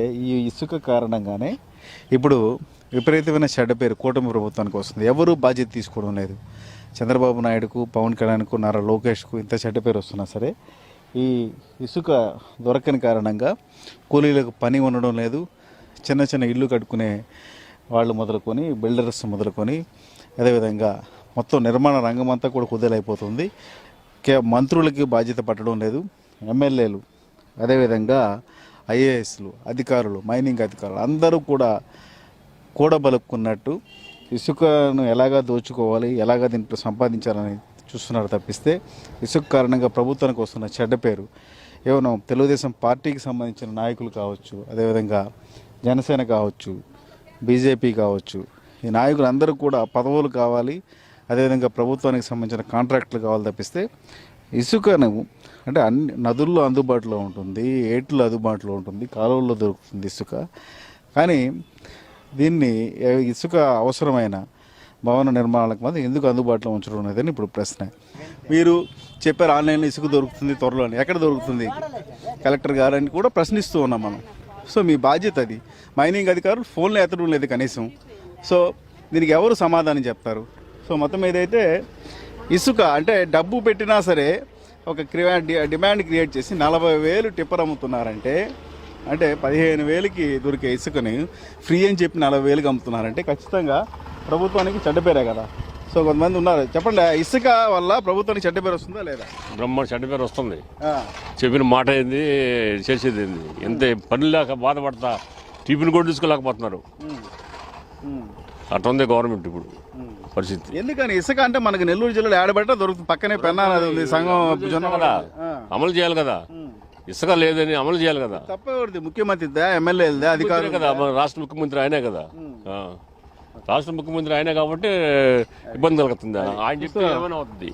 ఈ ఇసుక కారణంగానే ఇప్పుడు విపరీతమైన చెడ్డ పేరు కూటమి ప్రభుత్వానికి వస్తుంది. ఎవరు బాధ్యత తీసుకోవడం లేదు. చంద్రబాబు నాయుడుకు పవన్ కళ్యాణ్కు నారా లోకేష్కు ఇంత చెడ్డ పేరు వస్తున్నా సరే ఈ ఇసుక దొరకని కారణంగా కూలీలకు పని ఉండడం లేదు. చిన్న చిన్న ఇల్లు కట్టుకునే వాళ్ళు మొదలుకొని బిల్డర్స్ మొదలుకొని అదేవిధంగా మొత్తం నిర్మాణ రంగం అంతా కూడా కుదేలైపోతుంది. కే మంత్రులకి బాధ్యత పట్టడం లేదు. ఎమ్మెల్యేలు అదేవిధంగా ఐఏఎస్లు అధికారులు మైనింగ్ అధికారులు అందరూ కూడా కూడబలుక్కున్నట్టు ఇసుకను ఎలాగా దోచుకోవాలి ఎలాగా దీంట్లో సంపాదించాలని చూస్తున్నారు తప్పిస్తే ఇసుక కారణంగా ప్రభుత్వానికి వస్తున్న చెడ్డ పేరు ఏమన్నా తెలుగుదేశం పార్టీకి సంబంధించిన నాయకులు కావచ్చు అదేవిధంగా జనసేన కావచ్చు బీజేపీ కావచ్చు ఈ నాయకులు అందరూ కూడా పదవులు కావాలి అదేవిధంగా ప్రభుత్వానికి సంబంధించిన కాంట్రాక్టులు కావాలి తప్పిస్తే ఇసుకను అంటే అన్ని నదుల్లో అందుబాటులో ఉంటుంది ఏట్లు అందుబాటులో ఉంటుంది కాలువల్లో దొరుకుతుంది ఇసుక. కానీ దీన్ని ఇసుక అవసరమైన భవన నిర్మాణాలకు మాత్రం ఎందుకు అందుబాటులో ఉంచడం అనేది ఇప్పుడు ప్రశ్న. మీరు చెప్పారు ఆన్లైన్లో ఇసుక దొరుకుతుంది త్వరలో అని. ఎక్కడ దొరుకుతుంది? కలెక్టర్ గారని కూడా ప్రశ్నిస్తూ ఉన్నాం మనం. సో మీ బాధ్యత అది. మైనింగ్ అధికారులు ఫోన్లో ఎత్తడం లేదు కనీసం. సో దీనికి ఎవరు సమాధానం చెప్తారు? సో మొత్తం ఏదైతే ఇసుక అంటే డబ్బు పెట్టినా సరే ఒక డిమాండ్ క్రియేట్ చేసి నలభై వేలు టిప్పర్ అమ్ముతున్నారంటే అంటే పదిహేను వేలకి దొరికే ఇసుకని ఫ్రీ అని చెప్పి నలభై వేలకు అమ్ముతున్నారంటే ఖచ్చితంగా ప్రభుత్వానికి చెడ్డ పేరే కదా. సో కొంతమంది ఉన్నారు చెప్పండి ఇసుక వల్ల ప్రభుత్వానికి చెడ్డ పేరు వస్తుందా లేదా? బ్రహ్మ చెడ్డ పేరు వస్తుంది. చెప్పిన మాట ఏంది చేసేది ఏంది? ఎంత పని లేక బాధపడతా టిఫిన్ కూడా తీసుకోలేకపోతున్నారు. ఉంది గవర్నమెంట్ ఇప్పుడు. పరిస్థితి. ఎందుకని? ఇసుక అంటే మనకి నెల్లూరు జిల్లాలో ఏడబెట్ట దొరుకుతుంది. పక్కనే పెన్నా నది ఉంది సంఘం జొన్న కదా. ఆ, అమలు చేయాలి కదా. ఇసుక లేదని అమలు చేయాలి కదా. తప్పేవాడిది ఎమ్మెల్యేదా ముఖ్యమంత్రి అధికారులు కదా మన రాష్ట్ర ముఖ్యమంత్రి ఆయనే కదా. రాష్ట్ర ముఖ్యమంత్రి ఆయనే కాబట్టి ఇబ్బంది కలుగుతుంది. ఆయన చెప్తే ఏమైనా అవుతుంది.